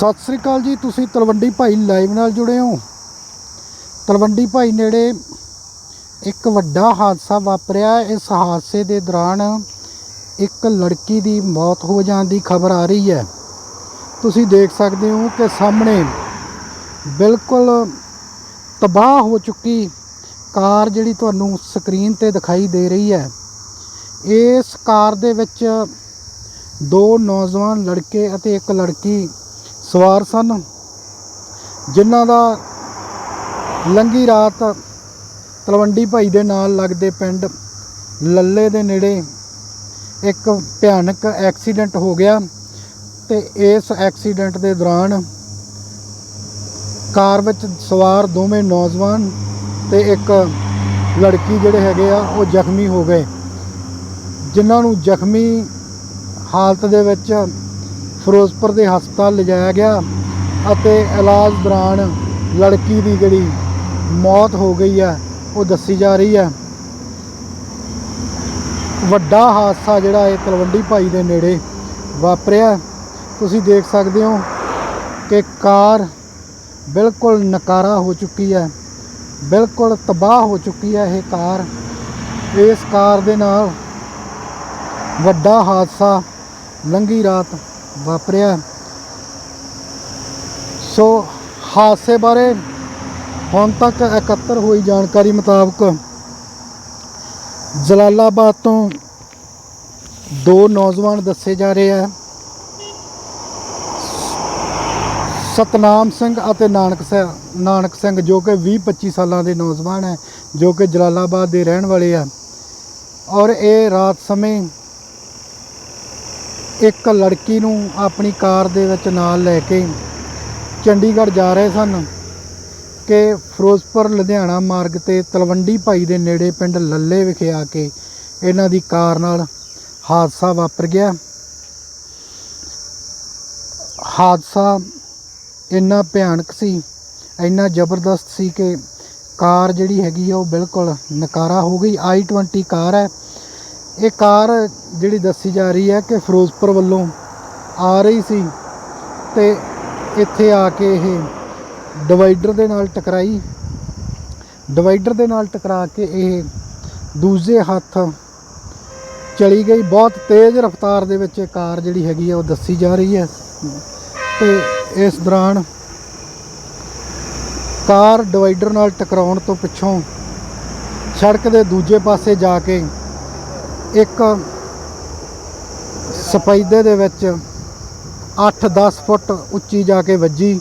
ਸਤਿ ਸ੍ਰੀ ਅਕਾਲ ਜੀ, ਤੁਸੀਂ ਤਲਵੰਡੀ ਭਾਈ ਲਾਈਵ ਨਾਲ ਜੁੜੇ ਹੋ। ਤਲਵੰਡੀ ਭਾਈ ਨੇੜੇ ਇੱਕ ਵੱਡਾ ਹਾਦਸਾ ਵਾਪਰਿਆ। ਇਸ ਹਾਦਸੇ ਦੇ ਦੌਰਾਨ ਇੱਕ ਲੜਕੀ ਦੀ ਮੌਤ ਹੋ ਜਾਣ ਦੀ ਖਬਰ ਆ ਰਹੀ ਹੈ। ਤੁਸੀਂ ਦੇਖ ਸਕਦੇ ਹੋ ਕਿ ਸਾਹਮਣੇ ਬਿਲਕੁਲ ਤਬਾਹ ਹੋ ਚੁੱਕੀ ਕਾਰ ਜਿਹੜੀ ਤੁਹਾਨੂੰ ਸਕਰੀਨ ਤੇ ਦਿਖਾਈ ਦੇ ਰਹੀ ਹੈ। ਇਸ ਕਾਰ ਦੇ ਵਿੱਚ ਦੋ ਨੌਜਵਾਨ ਲੜਕੇ ਅਤੇ ਇੱਕ ਲੜਕੀ ਸਵਾਰ ਸਨ, ਜਿਨ੍ਹਾਂ ਦਾ ਲੰਗੀ ਰਾਤ ਤਲਵੰਡੀ ਭਾਈ ਦੇ ਨਾਲ ਲੱਗਦੇ ਪਿੰਡ ਲੱਲੇ ਦੇ ਨੇੜੇ ਇੱਕ ਭਿਆਨਕ ਐਕਸੀਡੈਂਟ ਹੋ ਗਿਆ ਤੇ ਇਸ ਐਕਸੀਡੈਂਟ ਦੇ ਦੌਰਾਨ ਕਾਰ ਵਿੱਚ ਸਵਾਰ ਦੋਵੇਂ ਨੌਜਵਾਨ ਤੇ ਇੱਕ ਲੜਕੀ ਜਿਹੜੇ ਹੈਗੇ ਆ, ਉਹ ਜ਼ਖਮੀ ਹੋ ਗਏ, ਜਿਨ੍ਹਾਂ ਨੂੰ ਜ਼ਖਮੀ ਹਾਲਤ ਦੇ ਵਿੱਚ ਫਿਰੋਜ਼ਪੁਰ ਦੇ ਹਸਪਤਾਲ ਲਿਜਾਇਆ ਗਿਆ ਅਤੇ ਇਲਾਜ ਦੌਰਾਨ ਲੜਕੀ ਦੀ ਜਿਹੜੀ ਮੌਤ ਹੋ ਗਈ ਹੈ, ਉਹ ਦੱਸੀ ਜਾ ਰਹੀ ਹੈ। ਵੱਡਾ ਹਾਦਸਾ ਜਿਹੜਾ ਇਹ ਤਲਵੰਡੀ ਭਾਈ ਦੇ ਨੇੜੇ ਵਾਪਰਿਆ ਤੁਸੀਂ ਦੇਖ ਸਕਦੇ ਹੋ ਕਿ ਕਾਰ ਬਿਲਕੁਲ ਨਕਾਰਾ ਹੋ ਚੁੱਕੀ ਹੈ, ਬਿਲਕੁਲ ਤਬਾਹ ਹੋ ਚੁੱਕੀ ਹੈ ਇਹ ਕਾਰ। ਇਸ ਕਾਰ ਦੇ ਨਾਲ ਵੱਡਾ ਹਾਦਸਾ ਲੰਘੀ ਰਾਤ ਵਾਪਰਿਆ। ਸੋ ਹਾਦਸੇ ਬਾਰੇ ਹੁਣ ਤੱਕ ਇਕੱਤਰ ਹੋਈ ਜਾਣਕਾਰੀ ਮੁਤਾਬਕ ਜਲਾਲਾਬਾਦ ਤੋਂ ਦੋ ਨੌਜਵਾਨ ਦੱਸੇ ਜਾ ਰਹੇ ਆ। ਸਤਨਾਮ ਸਿੰਘ ਅਤੇ ਨਾਨਕ ਸਿੰਘ ਨਾਨਕ ਸਿੰਘ ਜੋ ਕਿ 20 25 ਸਾਲਾਂ ਦੇ ਨੌਜਵਾਨ ਹੈ, ਜੋ ਕਿ ਜਲਾਲਾਬਾਦ ਦੇ ਰਹਿਣ ਵਾਲੇ ਆ। ਔਰ ਇਹ ਰਾਤ ਸਮੇਂ ਇੱਕ ਲੜਕੀ ਨੂੰ ਆਪਣੀ ਕਾਰ ਦੇ ਵਿੱਚ ਨਾਲ ਲੈ ਕੇ ਚੰਡੀਗੜ੍ਹ ਜਾ ਰਹੇ ਸਨ ਕਿ ਫਿਰੋਜ਼ਪੁਰ, ਲੁਧਿਆਣਾ ਮਾਰਗ ਤੇ ਤਲਵੰਡੀ ਭਾਈ ਦੇ ਨੇੜੇ ਪਿੰਡ ਲੱਲੇ ਵਿਖੇ ਆ ਕੇ ਇਹਨਾਂ ਦੀ ਕਾਰ ਨਾਲ ਹਾਦਸਾ ਵਾਪਰ ਗਿਆ। ਹਾਦਸਾ ਇੰਨਾ ਭਿਆਨਕ ਸੀ, ਇੰਨਾ ਜ਼ਬਰਦਸਤ ਸੀ ਕਿ ਕਾਰ ਜਿਹੜੀ ਹੈਗੀ ਆ ਉਹ ਬਿਲਕੁਲ ਨਕਾਰਾ ਹੋ ਗਈ। i20 ਕਾਰ ਹੈ। ਇਹ ਕਾਰ ਜਿਹੜੀ ਦੱਸੀ ਜਾ ਰਹੀ ਹੈ ਕਿ ਫਿਰੋਜ਼ਪੁਰ ਵੱਲੋਂ ਆ ਰਹੀ ਸੀ ਤੇ ਇੱਥੇ ਆ ਕੇ ਇਹ ਡਿਵਾਈਡਰ ਦੇ ਨਾਲ ਟਕਰਾਈ। ਡਿਵਾਈਡਰ ਦੇ ਨਾਲ ਟਕਰਾ ਕੇ ਇਹ ਦੂਜੇ ਹੱਥ ਚਲੀ ਗਈ। ਬਹੁਤ ਤੇਜ਼ ਰਫ਼ਤਾਰ ਦੇ ਵਿੱਚ ਇਹ ਕਾਰ ਜਿਹੜੀ ਹੈਗੀ ਆ ਉਹ ਦੱਸੀ ਜਾ ਰਹੀ ਹੈ। ਤੇ ਇਸ ਦੌਰਾਨ ਕਾਰ ਡਿਵਾਈਡਰ ਨਾਲ ਟਕਰਾਉਣ ਤੋਂ ਪਿੱਛੋਂ ਸੜਕ ਦੇ ਦੂਜੇ ਪਾਸੇ ਜਾ ਕੇ ਇੱਕ ਸਪਾਈਦੇ ਦੇ ਵਿੱਚ 8-10 ਫੁੱਟ ਉੱਚੀ ਜਾ ਕੇ ਵੱਜੀ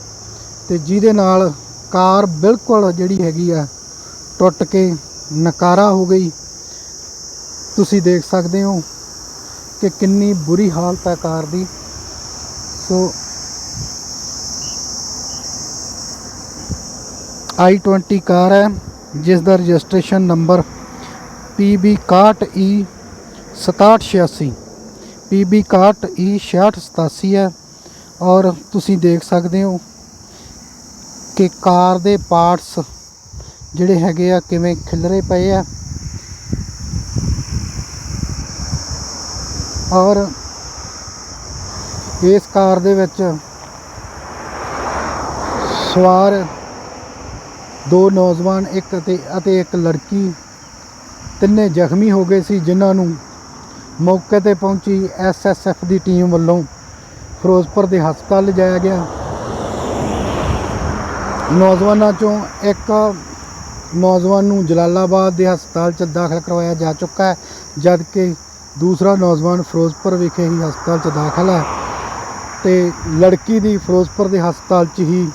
ਤੇ ਜਿਹਦੇ ਨਾਲ ਕਾਰ ਬਿਲਕੁਲ ਜਿਹੜੀ ਹੈਗੀ ਆ ਟੁੱਟ ਕੇ ਨਕਾਰਾ ਹੋ ਗਈ। ਤੁਸੀਂ ਦੇਖ ਸਕਦੇ ਹੋ ਕਿ ਕਿੰਨੀ ਬੁਰੀ ਹਾਲਤ ਹੈ ਕਾਰ ਦੀ। ਸੋ i20 ਕਾਰ ਹੈ, ਜਿਸ ਦਾ registration number PB 61E 6786 PB 61E 6687 ਹੈ। ਔਰ ਤੁਸੀਂ ਦੇਖ ਸਕਦੇ ਹੋ ਕਿ ਕਾਰ ਦੇ ਪਾਰਟਸ ਜਿਹੜੇ ਹੈਗੇ ਆ ਕਿਵੇਂ ਖਿਲਰੇ ਪਏ ਆ। ਔਰ ਇਸ ਕਾਰ ਦੇ ਵਿੱਚ ਸਵਾਰ ਦੋ ਨੌਜਵਾਨ, ਇੱਕ ਅਤੇ ਅਤੇ ਇੱਕ ਲੜਕੀ ਤਿੰਨੇ ਜ਼ਖਮੀ ਹੋ ਗਏ ਸੀ, ਜਿਨ੍ਹਾਂ ਨੂੰ ਮੌਕੇ ਤੇ ਪਹੁੰਚੀ ਐਸਐਸਐਫ ਦੀ ਟੀਮ ਵੱਲੋਂ ਫਿਰੋਜ਼ਪੁਰ ਦੇ ਹਸਪਤਾਲ ਲਿਜਾਇਆ ਗਿਆ। ਨੌਜਵਾਨਾਂ ਚੋਂ ਇੱਕ ਨੌਜਵਾਨ ਨੂੰ ਜਲਾਲਾਬਾਦ ਦੇ ਹਸਪਤਾਲ 'ਚ ਦਾਖਲ ਕਰਵਾਇਆ ਜਾ ਚੁੱਕਾ ਹੈ, ਜਦਕਿ ਦੂਸਰਾ ਨੌਜਵਾਨ ਫਿਰੋਜ਼ਪੁਰ ਵਿਖੇ ਹੀ ਹਸਪਤਾਲ 'ਚ ਦਾਖਲ ਹੈ ਤੇ ਲੜਕੀ ਦੀ ਫਿਰੋਜ਼ਪੁਰ ਦੇ ਹਸਪਤਾਲ 'ਚ ਹੀ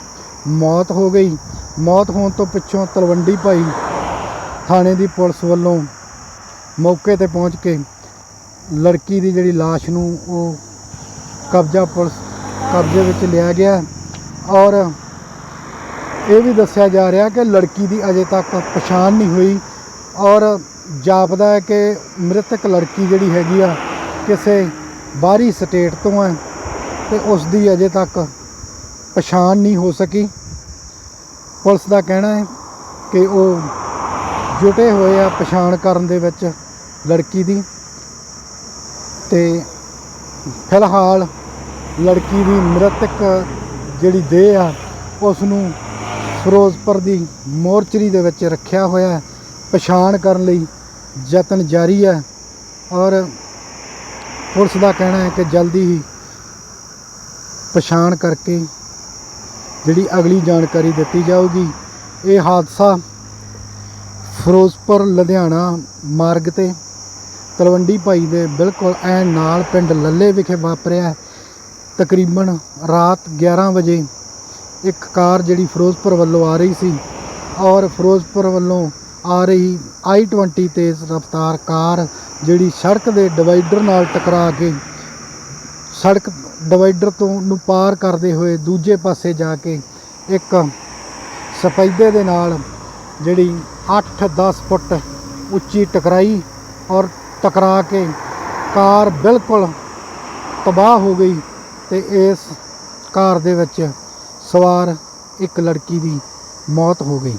ਮੌਤ ਹੋ ਗਈ। ਮੌਤ ਹੋਣ ਤੋਂ ਪਿੱਛੋਂ ਤਲਵੰਡੀ ਭਾਈ ਥਾਣੇ ਦੀ ਪੁਲਿਸ ਵੱਲੋਂ ਮੌਕੇ ਤੇ ਪਹੁੰਚ ਕੇ ਲੜਕੀ ਦੀ ਜਿਹੜੀ ਲਾਸ਼ ਨੂੰ ਉਹ ਕਬਜ਼ਾ ਪੁਲਿਸ ਕਬਜ਼ੇ ਵਿੱਚ ਲਿਆ ਗਿਆ ਔਰ ਇਹ ਵੀ ਦੱਸਿਆ ਜਾ ਰਿਹਾ ਕਿ ਲੜਕੀ ਦੀ ਅਜੇ ਤੱਕ ਪਛਾਣ ਨਹੀਂ ਹੋਈ ਔਰ ਜਾਪਦਾ ਹੈ ਕਿ ਮ੍ਰਿਤਕ ਲੜਕੀ ਜਿਹੜੀ ਹੈਗੀ ਆ, ਕਿਸੇ ਬਾਹਰੀ ਸਟੇਟ ਤੋਂ ਹੈ ਤੇ ਉਸ ਦੀ ਅਜੇ ਤੱਕ ਪਛਾਣ ਨਹੀਂ ਹੋ ਸਕੀ। ਪੁਲਿਸ ਦਾ ਕਹਿਣਾ ਹੈ ਕਿ ਉਹ ਜੁਟੇ ਹੋਏ ਆ ਪਛਾਣ ਕਰਨ ਦੇ ਵਿੱਚ ਲੜਕੀ ਦੀ। ਤੇ ਫਿਲਹਾਲ ਲੜਕੀ ਦੀ ਮ੍ਰਿਤਕ ਜਿਹੜੀ ਦੇਹ ਆ, ਉਸ ਨੂੰ ਫਿਰੋਜ਼ਪੁਰ ਦੀ ਮੋਰਚਰੀ ਦੇ ਵਿੱਚ ਰੱਖਿਆ ਹੋਇਆ ਹੈ। ਪਛਾਣ ਕਰਨ ਲਈ ਯਤਨ ਜਾਰੀ ਹੈ ਔਰ ਪੁਲਿਸ ਦਾ ਕਹਿਣਾ ਹੈ ਕਿ ਜਲਦੀ ਹੀ ਪਛਾਣ ਕਰਕੇ ਜਿਹੜੀ ਅਗਲੀ ਜਾਣਕਾਰੀ ਦਿੱਤੀ ਜਾਊਗੀ। ਇਹ ਹਾਦਸਾ ਫਿਰੋਜ਼ਪੁਰ ਲੁਧਿਆਣਾ ਮਾਰਗ ਤੇ ਤਲਵੰਡੀ ਭਾਈ ਦੇ ਬਿਲਕੁਲ ਐਨ ਨਾਲ ਪਿੰਡ ਲੱਲੇ ਵਿਖੇ ਵਾਪਰਿਆ ਤਕਰੀਬਨ ਰਾਤ 11 ਵਜੇ ਇੱਕ ਕਾਰ ਜਿਹੜੀ ਫਿਰੋਜ਼ਪੁਰ ਵੱਲੋਂ ਆ ਰਹੀ ਸੀ ਔਰ ਫਿਰੋਜ਼ਪੁਰ ਵੱਲੋਂ ਆ ਰਹੀ i20 ਤੇਜ਼ ਰਫ਼ਤਾਰ ਕਾਰ ਜਿਹੜੀ ਸੜਕ ਦੇ ਡਿਵਾਈਡਰ ਨਾਲ ਟਕਰਾ ਕੇ ਸੜਕ ਡਿਵਾਈਡਰ ਤੋਂ ਨੂੰ ਪਾਰ ਕਰਦੇ ਹੋਏ ਦੂਜੇ ਪਾਸੇ ਜਾ ਕੇ ਇੱਕ ਸਫੈਦੇ ਦੇ ਨਾਲ ਜਿਹੜੀ 8-10 ਫੁੱਟ ਉੱਚੀ ਟਕਰਾਈ ਔਰ ਟਕਰਾ ਕੇ ਕਾਰ ਬਿਲਕੁਲ ਤਬਾਹ ਹੋ ਗਈ ਤੇ ਇਸ ਕਾਰ ਦੇ ਵਿੱਚ ਸਵਾਰ ਇੱਕ ਲੜਕੀ ਦੀ ਮੌਤ ਹੋ ਗਈ।